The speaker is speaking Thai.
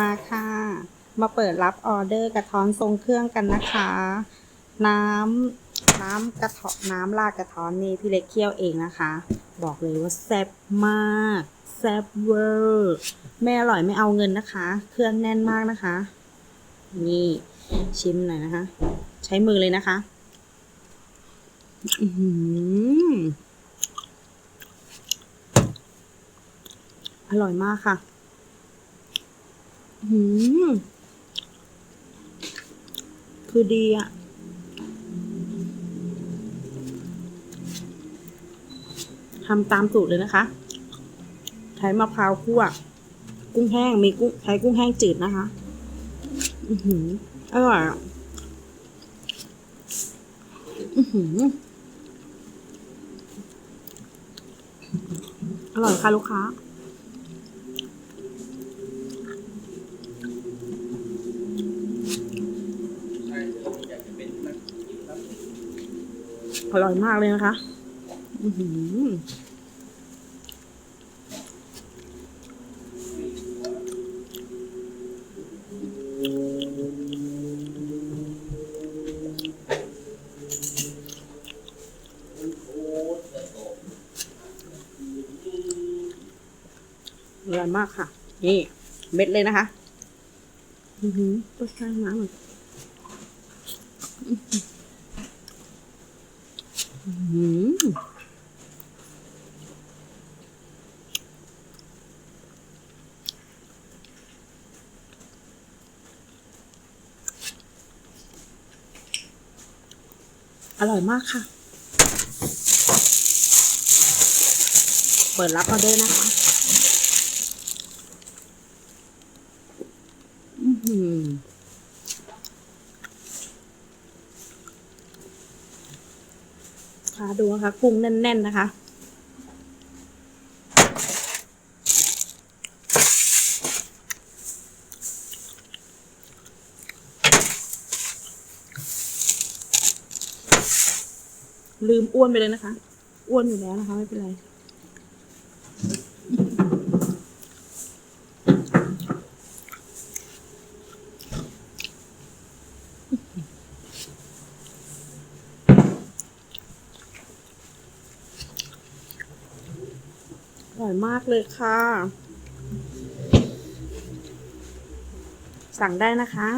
มาค่ะ มาเปิดรับออเดอร์กระท้อนทรงเครื่องกันนะคะ น้ำน้ำกระท้อนน้ำลากกระท้อนนี่พี่เล็กเคี่ยวเองนะคะ บอกเลยว่าแซ่บมากแซ่บเวอร์ไม่อร่อยไม่เอาเงินนะคะ เครื่องแน่นมากนะคะ นี่ชิมหน่อยนะคะ ใช้มือเลยนะคะอือร่อยมากค่ะ อืมคือดีอะทำตามสูตรเลยนะคะ ใช้มะพร้าวคั่ว กุ้งแห้ง มีกุ้งใช้กุ้งแห้งจืดนะคะ อือหือ อร่อยอะอือหือ อร่อยค่ะลูกค้า อร่อยมากเลยนะคะอือหืออร่อยมากค่ะ นี่ เม็ดเลยนะคะ อือหือรสชาติน้ำอะอื้ อร่อยมากค่ะ เปิดรับออเดอร์นะคะอื้อหือค่ะ ดูนะคะกุ้งแน่น ๆ นะคะลืมอ้วนไปเลยนะคะ อ้วนอยู่แล้วนะคะ ไม่เป็นไร อร่อยมากเลยค่ะ สั่งได้นะคะ